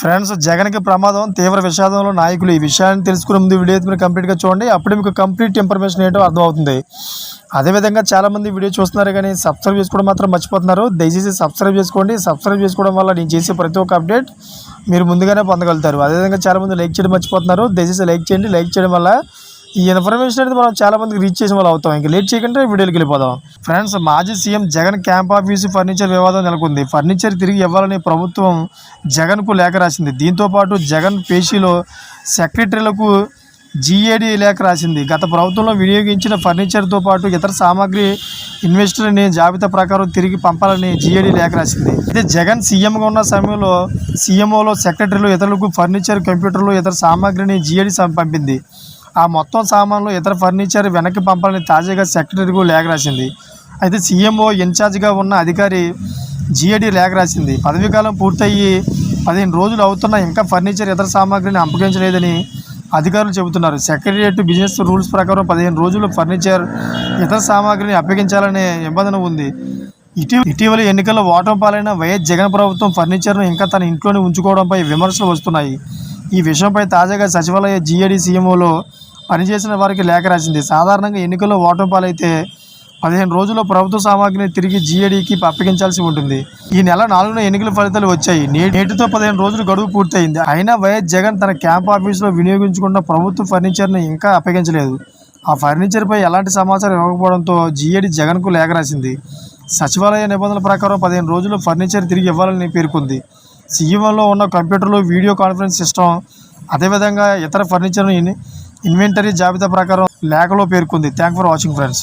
Friends జగన్కి ప్రమాదం తీవ్ర విషాదంలో నాయకులు ఈ విషయాన్ని తెలుసుకునే ముందు వీడియో మీరు కంప్లీట్గా చూడండి. అప్పుడే మీకు కంప్లీట్ ఇన్ఫర్మేషన్ ఏంటో అర్థమవుతుంది. అదేవిధంగా చాలామంది వీడియో చూస్తున్నారు కానీ సబ్స్క్రైబ్ చేసుకోవడం మాత్రం మర్చిపోతున్నారు. దయచేసి సబ్స్క్రైబ్ చేసుకోండి. సబ్స్క్రైబ్ చేసుకోవడం వల్ల నేను చేసే ప్రతి ఒక్క అప్డేట్ మీరు ముందుగానే పొందగలుగుతారు. అదేవిధంగా చాలామంది లైక్ చేయడం మర్చిపోతున్నారు. దయచేసి లైక్ చేయండి. లైక్ చేయడం వల్ల ఈ ఇన్ఫర్మేషన్ అనేది మనం చాలా మందికి రీచ్ చేసిన వాళ్ళు అవుతాం. ఇంకా లేట్ చేయకుండా వీడియోకి వెళ్ళిపోదాం. ఫ్రెండ్స్ మాజీ CM Jagan camp office furniture వివాదం నెలకొంది. ఫర్నిచర్ తిరిగి ఇవ్వాలని ప్రభుత్వం జగన్కు లేఖ రాసింది. దీంతో పాటు జగన్ పేషీలో సెక్రటరీలకు జీఏడీ లేఖ రాసింది. గత ప్రభుత్వంలో వినియోగించిన ఫర్నిచర్తో పాటు ఇతర సామాగ్రి ఇన్వెస్టర్ని జాబితా ప్రకారం తిరిగి పంపాలని జీఏడీ లేఖ రాసింది. అయితే జగన్ సీఎంగా ఉన్న సమయంలో సీఎంఓలో సెక్రటరీలు ఇతరులకు ఫర్నిచర్ కంప్యూటర్లు ఇతర సామాగ్రిని జీఏడీ పంపింది. ఆ మొత్తం సామాన్లు ఇతర ఫర్నిచర్ వెనక్కి పంపాలని తాజాగా సెక్రటరీకు లేఖ రాసింది. అయితే సీఎంఓ ఇన్ఛార్జిగా ఉన్న అధికారి జీఏడీ లేఖ రాసింది. పదవీకాలం పూర్తయ్యి పదిహేను రోజులు అవుతున్నా ఇంకా ఫర్నిచర్ ఇతర సామాగ్రిని అప్పగించలేదని అధికారులు చెబుతున్నారు. సెక్రటరియట్ బిజినెస్ రూల్స్ ప్రకారం పదిహేను రోజులు ఫర్నిచర్ ఇతర సామాగ్రిని అప్పగించాలనే నిబంధన ఉంది. ఇటీ ఇటీవల ఎన్నికల్లో ఓటమి పాలైన వైఎస్ జగన్ ప్రభుత్వం ఫర్నిచర్ను ఇంకా తన ఇంట్లోనే ఉంచుకోవడంపై విమర్శలు వస్తున్నాయి. ఈ విషయంపై తాజాగా సచివాలయ జీఏడీ సీఎంఓలో పనిచేసిన వారికి లేఖ రాసింది. సాధారణంగా ఎన్నికల్లో ఓటమి పాలైతే పదిహేను రోజుల్లో ప్రభుత్వ సామాగ్రిని తిరిగి జీఏడీకి అప్పగించాల్సి ఉంటుంది. ఈ నెల నాలుగున ఎన్నికల ఫలితాలు వచ్చాయి. నేటితో పదిహేను రోజులు గడువు పూర్తయింది. అయినా వైఎస్ జగన్ తన క్యాంప్ ఆఫీసులో వినియోగించుకున్న ప్రభుత్వ ఫర్నిచర్ని ఇంకా అప్పగించలేదు. ఆ ఫర్నిచర్పై ఎలాంటి సమాచారం ఇవ్వకపోవడంతో జీఏడీ జగన్కు లేఖ రాసింది. సచివాలయ నిబంధనల ప్రకారం పదిహేను రోజులు ఫర్నిచర్ తిరిగి ఇవ్వాలని పేర్కొంది. సీఎంలో ఉన్న కంప్యూటర్లు వీడియో కాన్ఫరెన్స్ సిస్టమ్ అదేవిధంగా ఇతర ఫర్నిచర్ ఇన్వెంటరీ జాబితా ప్రకారం లేఖలో పేర్కొంది. Thank for watching friends.